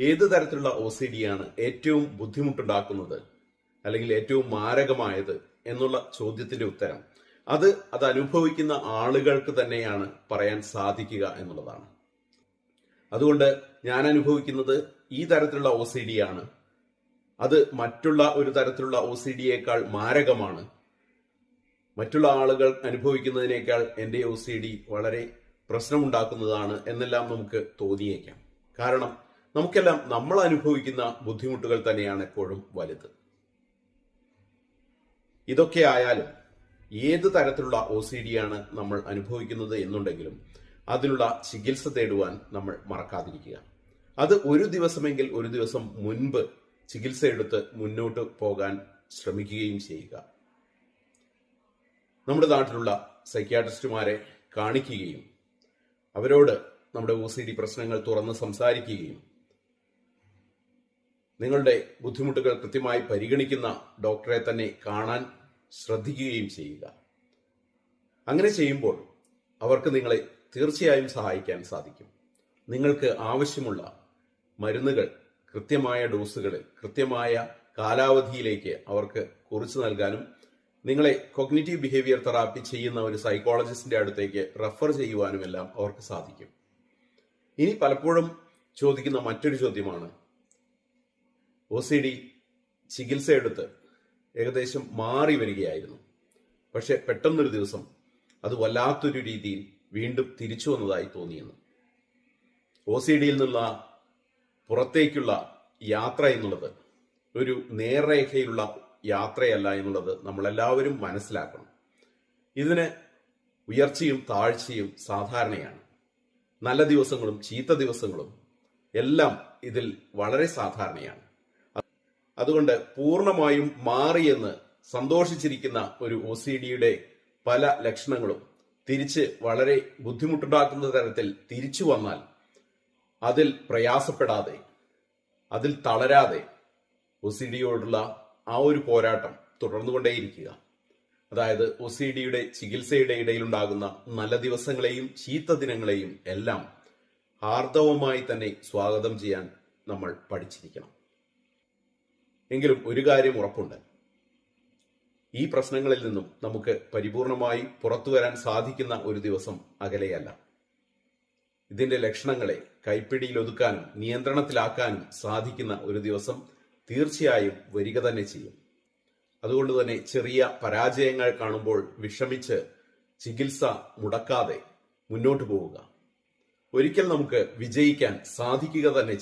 ഏത് തരത്തിലുള്ള O C D ആണ് ഏറ്റവും ബുദ്ധിമുട്ടുണ്ടാക്കുന്നത് അല്ലെങ്കിൽ ഏറ്റവും മാരകമായത് എന്നുള്ള ചോദ്യത്തിന്റെ ഉത്തരം? അത് അത് അനുഭവിക്കുന്ന ആളുകൾക്ക് തന്നെയാണ് പറയാൻ സാധിക്കുക എന്നുള്ളതാണ്. അതുകൊണ്ട് ഞാൻ അനുഭവിക്കുന്നത് ഈ തരത്തിലുള്ള ഒ സി ഡി ആണ്. അത് മറ്റുള്ള ഒരു തരത്തിലുള്ള ഒ സി ഡിയേക്കാൾ മാരകമാണ്. മറ്റുള്ള ആളുകൾ അനുഭവിക്കുന്നതിനേക്കാൾ എന്റെ ഒ സി ഡി വളരെ പ്രശ്നമുണ്ടാക്കുന്നതാണ് എന്നെല്ലാം നമുക്ക് തോന്നിയേക്കാം. കാരണം നമുക്കെല്ലാം നമ്മൾ അനുഭവിക്കുന്ന ബുദ്ധിമുട്ടുകൾ തന്നെയാണ് എപ്പോഴും വലുത്. ഇതൊക്കെ ആയാലും ഏത് തരത്തിലുള്ള ഒ സി ഡി ആണ് നമ്മൾ അനുഭവിക്കുന്നത് എന്നുണ്ടെങ്കിലും അതിനുള്ള ചികിത്സ തേടുവാൻ നമ്മൾ മറക്കാതിരിക്കുക. അത് ഒരു ദിവസമെങ്കിൽ ഒരു ദിവസം മുൻപ് ചികിത്സ എടുത്ത് മുന്നോട്ട് പോകാൻ ശ്രമിക്കുകയും ചെയ്യുക. നമ്മുടെ നാട്ടിലുള്ള സൈക്യാട്രിസ്റ്റുമാരെ കാണിക്കുകയും അവരോട് നമ്മുടെ ഒ സി ഡി പ്രശ്നങ്ങൾ തുറന്ന് സംസാരിക്കുകയും നിങ്ങളുടെ ബുദ്ധിമുട്ടുകൾ കൃത്യമായി പരിഗണിക്കുന്ന ഡോക്ടറെ തന്നെ കാണാൻ ശ്രദ്ധിക്കുകയും ചെയ്യുക. അങ്ങനെ ചെയ്യുമ്പോൾ അവർക്ക് നിങ്ങളെ തീർച്ചയായും സഹായിക്കാൻ സാധിക്കും. നിങ്ങൾക്ക് ആവശ്യമുള്ള മരുന്നുകൾ കൃത്യമായ ഡോസുകളിൽ കൃത്യമായ കാലാവധിയിലേക്ക് അവർക്ക് കുറിച്ചു നൽകാനും നിങ്ങളെ കൊഗ്നിറ്റീവ് ബിഹേവിയർ തെറാപ്പി ചെയ്യുന്ന ഒരു സൈക്കോളജിസ്റ്റിന്റെ അടുത്തേക്ക് റെഫർ ചെയ്യുവാനും എല്ലാം അവർക്ക് സാധിക്കും. ഇനി പലപ്പോഴും ചോദിക്കുന്ന മറ്റൊരു ചോദ്യമാണ് ഒ സി ഡി ചികിത്സ എടുത്ത് ഏകദേശം മാറി വരികയായിരുന്നു. പക്ഷെ പെട്ടെന്നൊരു ദിവസം അത് വല്ലാത്തൊരു രീതിയിൽ വീണ്ടും തിരിച്ചു വന്നതായി തോന്നിയിരുന്നു ഒ സി ഡിയിൽ നിന്നുള്ള പുറത്തേക്കുള്ള യാത്ര എന്നുള്ളത് ഒരു നേർരേഖയിലുള്ള യാത്രയല്ല എന്നുള്ളത് നമ്മളെല്ലാവരും മനസ്സിലാക്കണം. ഇതിന് ഉയർച്ചയും താഴ്ചയും സാധാരണയാണ്. നല്ല ദിവസങ്ങളും ചീത്ത ദിവസങ്ങളും എല്ലാം ഇതിൽ വളരെ സാധാരണയാണ്. അതുകൊണ്ട് പൂർണമായും മാറിയെന്ന് സന്തോഷിച്ചിരിക്കുന്ന ഒരു ഒ സി ഡിയുടെ പല ലക്ഷണങ്ങളും തിരിച്ച് വളരെ ബുദ്ധിമുട്ടുണ്ടാക്കുന്ന തരത്തിൽ തിരിച്ചു വന്നാൽ അതിൽ പ്രയാസപ്പെടാതെ അതിൽ തളരാതെ ഒ സി ഡിയോടുള്ള ആ ഒരു പോരാട്ടം തുടർന്നുകൊണ്ടേയിരിക്കുക. അതായത് ഒ സി ഡിയുടെ ചികിത്സയുടെ ഇടയിലുണ്ടാകുന്ന നല്ല ദിവസങ്ങളെയും ചീത്ത ദിനങ്ങളെയും എല്ലാം ആർദവമായി തന്നെ സ്വാഗതം ചെയ്യാൻ നമ്മൾ പഠിച്ചിരിക്കണം. എങ്കിലും ഒരു കാര്യം ഉറപ്പുണ്ട്. ഈ പ്രശ്നങ്ങളിൽ നിന്നും നമുക്ക് പരിപൂർണമായി പുറത്തു വരാൻ സാധിക്കുന്ന ഒരു ദിവസം അകലെയല്ല. ഇതിന്റെ ലക്ഷണങ്ങളെ കൈപ്പിടിയിൽ ഒതുക്കാനും നിയന്ത്രണത്തിലാക്കാനും സാധിക്കുന്ന ഒരു ദിവസം തീർച്ചയായും വരിക തന്നെ ചെയ്യും. അതുകൊണ്ട് തന്നെ ചെറിയ പരാജയങ്ങൾ കാണുമ്പോൾ വിഷമിച്ച് ചികിത്സ മുടക്കാതെ മുന്നോട്ട് പോവുക. ഒരിക്കൽ നമുക്ക് വിജയിക്കാൻ സാധിക്കുക തന്നെ.